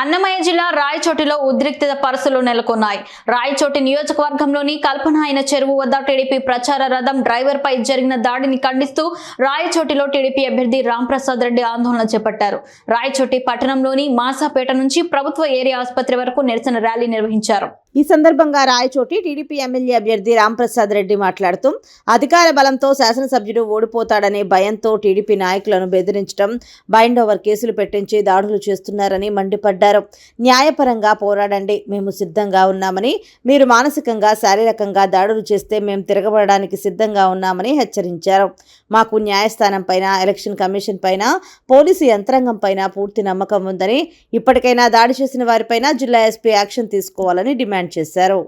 అన్నమయ్య జిల్లా రాయచోటిలో ఉద్రిక్తత పరిస్థితులు నెలకొన్నాయి. రాయచోటి నియోజకవర్గంలోని కల్పన అయిన చెరువు వద్ద టీడీపీ ప్రచార రథం డ్రైవర్ పై జరిగిన దాడిని ఖండిస్తూ రాయచోటిలో టీడీపీ అభ్యర్థి రాంప్రసాద్ రెడ్డి ఆందోళన చేపట్టారు. రాయచోటి పట్టణంలోని మాసాపేట నుంచి ప్రభుత్వ ఏరియా ఆసుపత్రి వరకు నిరసన ర్యాలీ నిర్వహించారు. ఈ సందర్భంగా రాయచోటి టీడీపీ ఎమ్మెల్యే అభ్యర్థి రాంప్రసాద్ రెడ్డి మాట్లాడుతూ అధికార బలంతో శాసనసభ్యుడు ఓడిపోతాడనే భయంతో టీడీపీ నాయకులను బెదిరించడం బైండ్ ఓవర్ కేసులు పెట్టించి దాడులు చేస్తున్నారని మండిపడ్డారు. న్యాయపరంగా పోరాడండి మేము సిద్ధంగా ఉన్నామని మీరు మానసికంగా శారీరకంగా దాడులు చేస్తే మేము తిరగబడడానికి సిద్ధంగా ఉన్నామని హెచ్చరించారు. మాకు న్యాయస్థానం పైన ఎలక్షన్ కమిషన్ పైన పోలీసు యంత్రాంగం పైన పూర్తి నమ్మకం ఉందని ఇప్పటికైనా దాడి చేసిన వారిపైన జిల్లా ఎస్పీ యాక్షన్ తీసుకోవాలని డిమాండ్ చేశారు.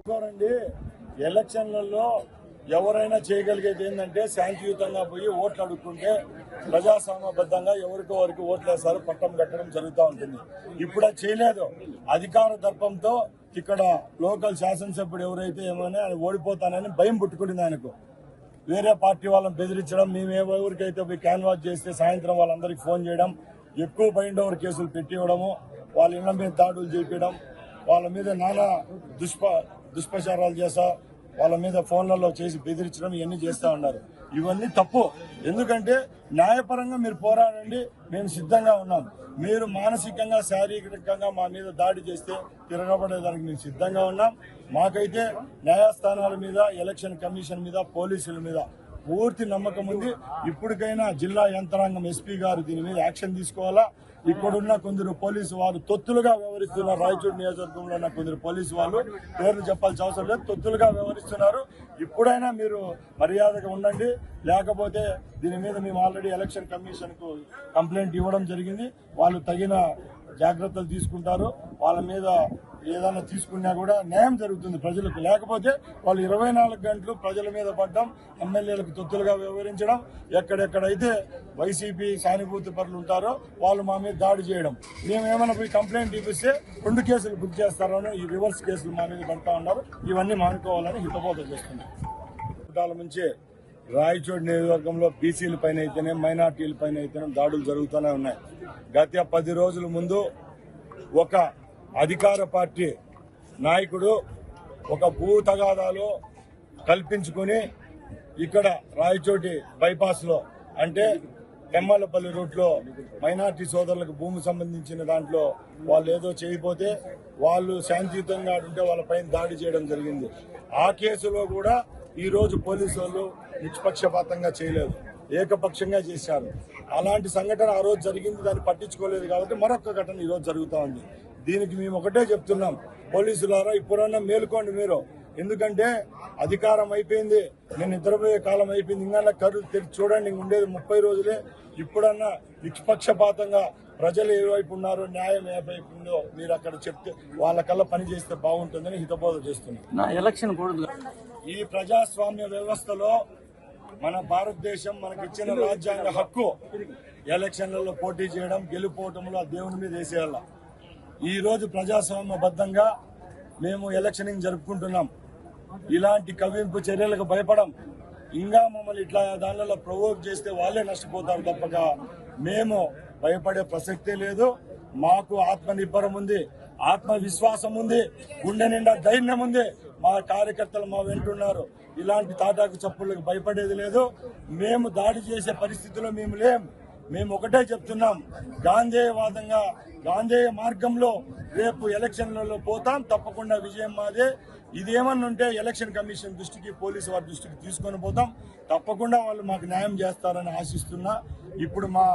ఎలక్షన్లలో ఎవరైనా చేయగలిగేది ఏంటంటే శాంతియుతంగా పోయి ఓట్లు అడుక్కుంటే ప్రజాస్వామ్యబద్ధంగా ఎవరికో వారికి ఓట్లు వేస్తారు పట్టం కట్టడం జరుగుతూ ఉంటుంది. ఇప్పుడు అది చేయలేదు. అధికార దర్పంతో ఇక్కడ లోకల్ శాసనసభ్యుడు ఎవరైతే ఏమైనా ఆయన ఓడిపోతానని భయం పుట్టుకుంటుంది ఆయనకు. వేరే పార్టీ వాళ్ళని బెదిరించడం మేము ఏ ఊరికైతే పోయి క్యాన్వాస్ చేస్తే సాయంత్రం వాళ్ళందరికీ ఫోన్ చేయడం ఎక్కువ బైండ్ ఓవర్ కేసులు పెట్టివ్వడము వాళ్ళ ఇళ్ళ మీద దాడులు చేపించడం వాళ్ళ మీద నానా దుష్ప దుష్ప్రచారాలు చేస్తా వాళ్ళ మీద ఫోన్లలో చేసి బెదిరించడం ఇవన్నీ చేస్తా ఉన్నారు. ఇవన్నీ తప్పు. ఎందుకంటే న్యాయపరంగా మీరు పోరాడండి మేము సిద్ధంగా ఉన్నాం. మీరు మానసికంగా శారీరకంగా మా మీద దాడి చేస్తే తిరగబడేదానికి మేము సిద్ధంగా ఉన్నాం. మాకైతే న్యాయస్థానాల మీద ఎలక్షన్ కమిషన్ మీద పోలీసుల మీద పూర్తి నమ్మకం ఉంది. ఇప్పటికైనా జిల్లా యంత్రాంగం ఎస్పీ గారు దీని మీద యాక్షన్ తీసుకోవాలా? ఇక్కడున్న కొందరు పోలీసు వారు తొత్తులుగా వ్యవహరిస్తున్నారు రాయచూడు నియోజకవర్గంలో ఉన్న కొందరు పోలీసు వాళ్ళు పేర్లు చెప్పాల్సిన అవసరం లేదు. తొత్తులుగా వ్యవహరిస్తున్నారు. ఇప్పుడైనా మీరు మర్యాదగా ఉండండి. లేకపోతే దీని మీద మేము ఆల్రెడీ ఎలక్షన్ కమిషన్కు కంప్లైంట్ ఇవ్వడం జరిగింది. వాళ్ళు తగిన జాగ్రత్తలు తీసుకుంటారు. వాళ్ళ మీద ఏదైనా తీసుకున్నా కూడా న్యాయం జరుగుతుంది ప్రజలకు. లేకపోతే వాళ్ళు ఇరవై నాలుగు గంటలు ప్రజల మీద పడ్డం ఎమ్మెల్యేలకు తొత్తులుగా వ్యవహరించడం ఎక్కడెక్కడైతే వైసీపీ సానుభూతి పరులు ఉంటారో వాళ్ళు మా మీద దాడి చేయడం. మేము ఏమైనా పోయి కంప్లైంట్ ఇప్పిస్తే రెండు కేసులు బుక్ చేస్తారని ఈ రివర్స్ కేసులు మా మీద పడతా ఉన్నారు. ఇవన్నీ మానుకోవాలని హితబోధ చేస్తున్నాం. కుటాల నుంచి రాయచోటి నియోజకవర్గంలో బీసీల పైన అయితేనే మైనార్టీల పైన అయితేనే దాడులు జరుగుతూనే ఉన్నాయి. గత పది రోజుల ముందు ఒక అధికార పార్టీ నాయకుడు ఒక భూ తగాదాలు కల్పించుకుని ఇక్కడ రాయచోటి బైపాస్లో అంటే తెమ్మలపల్లి రూట్లో మైనార్టీ సోదరులకు భూమి సంబంధించిన దాంట్లో వాళ్ళు ఏదో చేయకపోతే వాళ్ళు శాంతియుతంగా ఉంటే వాళ్ళపైన దాడి చేయడం జరిగింది. ఆ కేసులో కూడా ఈ రోజు పోలీసు వాళ్ళు నిష్పక్షపాతంగా చేయలేదు. ఏకపక్షంగా చేశారు. అలాంటి సంఘటన ఆ రోజు జరిగింది దాన్ని పట్టించుకోలేదు కాబట్టి మరొక ఘటన ఈ రోజు ఉంది. దీనికి మేము ఒకటే చెప్తున్నాం. పోలీసులారా ఇప్పుడన్నా మేలుకోండి మీరు. ఎందుకంటే అధికారం అయిపోయింది నేను నిద్రపోయే కాలం అయిపోయింది. ఇంకా కరు తెరిచి చూడండి ఉండేది ముప్పై రోజులే. ఇప్పుడన్నా నిష్పక్షపాతంగా ప్రజలు ఏ వైపు ఉన్నారో న్యాయం ఏ వైపు ఉందో మీరు అక్కడ చెప్తే వాళ్ళ కల్లా పని చేస్తే బాగుంటుందని హితబోధ చేస్తున్నాం. నా ఎలక్షన్ ఈ ప్రజాస్వామ్య వ్యవస్థలో మన భారతదేశం మనకిచ్చిన రాజ్యాంగ హక్కు ఎలక్షన్లలో పోటీ చేయడం గెలుపోవటంలో దేవుని మీద వేసేయాల. ఈ రోజు ప్రజాస్వామ్యబద్ధంగా మేము ఎలక్షనింగ్ జరుపుకుంటున్నాం. ఇలాంటి కవింపు చర్యలకు భయపడం ఇంకా మమ్మల్ని ఇట్లా దానిలో ప్రవోక్ చేస్తే వాళ్ళే నష్టపోతారు తప్పక. మేము భయపడే ప్రసక్తే లేదు. మాకు ఆత్మనిర్భరం ఉంది ఆత్మవిశ్వాసం ఉంది గుండె నిండా ధైర్యం ఉంది. మా కార్యకర్తలు మా వెంటున్నారు. ఇలాంటి తాటాకు చప్పుళ్ళకు భయపడేది లేదు. మేము దాడి చేసే పరిస్థితిలో మేము లేము మేము ఒకటే చెప్తున్నాం. గాంధేయవాదంగా గాంధేయ మార్గంలో రేపు ఎలక్షన్లలో పోతాం. తప్పకుండా విజయం మాదే. ఇదేమన్నా ఉంటే ఎలక్షన్ కమిషన్ దృష్టికి పోలీసు వారి దృష్టికి తీసుకొని పోతాం. తప్పకుండా వాళ్ళు మాకు న్యాయం చేస్తారని ఆశిస్తున్నా. ఇప్పుడు మా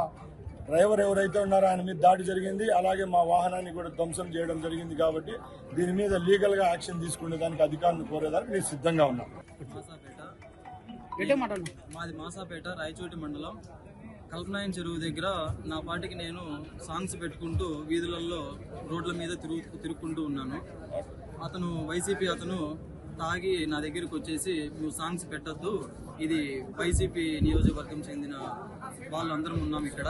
డ్రైవర్ ఎవరైతే ఉన్నారో ఆయన మీద దాడి జరిగింది. అలాగే మా వాహనాన్ని కూడా ధ్వంసం చేయడం జరిగింది కాబట్టి దీని మీద లీగల్గా యాక్షన్ తీసుకునే దానికి అధికారులు కోరేదానికి నేను సిద్ధంగా ఉన్నాం. మాది మాసాపేట రాయచోటి మండలం. కల్పనాయన్ చెరువు దగ్గర నా పాటికి నేను సాంగ్స్ పెట్టుకుంటూ వీధులలో రోడ్ల మీద తిరుగు తిరుక్కుంటూ ఉన్నాను. అతను వైసీపీ అతను తాగి నా దగ్గరికి వచ్చేసి నువ్వు సాంగ్స్ పెట్టద్దు. ఇది వైసీపీ నియోజకవర్గం చెందిన వాళ్ళందరం ఉన్నాం ఇక్కడ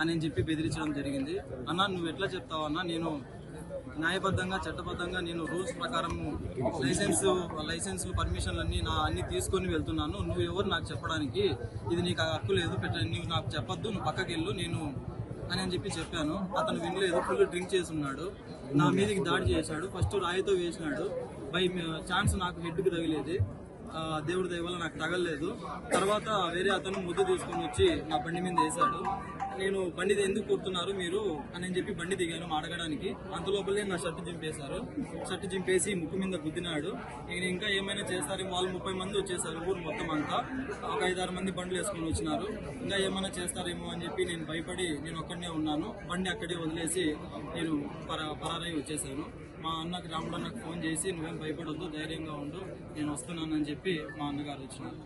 అని చెప్పి బెదిరించడం జరిగింది. అన్న నువ్వు ఎట్లా చెప్తావు నేను న్యాయబద్ధంగా చట్టబద్ధంగా నేను రూల్స్ ప్రకారం లైసెన్స్ లైసెన్స్ పర్మిషన్లు అన్ని నా అన్ని తీసుకొని వెళ్తున్నాను. నువ్వు ఎవరు నాకు చెప్పడానికి? ఇది నీకు హక్కు లేదు పెట్ట నువ్వు నాకు చెప్పొద్దు నువ్వు పక్కకి వెళ్ళు నేను అని అని చెప్పి చెప్పాను. అతను వినలేదు ఫుల్ డ్రింక్ చేసి ఉన్నాడు నా మీదకి దాడి చేశాడు ఫస్ట్ రాయితో వేసినాడు. బై ఛాన్స్ నాకు హెడ్కి తగిలేది. దేవుడి దయవల్ల నాకు తగలలేదు. తర్వాత వేరే అతను ముద్దు తీసుకొని వచ్చి నా బండి మీద వేశాడు. నేను బండి ఎందుకు కొడుతున్నారు మీరు అని చెప్పి బండి దిగాను అడగడానికి. అంత లోపలే నా షర్ట్ చింపేశారు. షర్ట్ చింపేసి ముక్కు మీద గుద్దినాడు. నేను ఇంకా ఏమైనా చేస్తారు వాళ్ళు ముప్పై మంది వచ్చేసారు ఊరు మొత్తం అంతా. ఒక ఐదారు మంది బండ్లు వేసుకొని వచ్చినారు. ఇంకా ఏమైనా చేస్తారేమో అని చెప్పి నేను భయపడి నేను ఒక్కడనే ఉన్నాను. బండి అక్కడే వదిలేసి నేను పరారై వచ్చేసాను. మా అన్నకు రాముడు అన్నకు ఫోన్ చేసి నువ్వేం భయపడొద్దు ధైర్యంగా ఉండు నేను వస్తున్నానని చెప్పి మా అన్నగారు వచ్చినారు.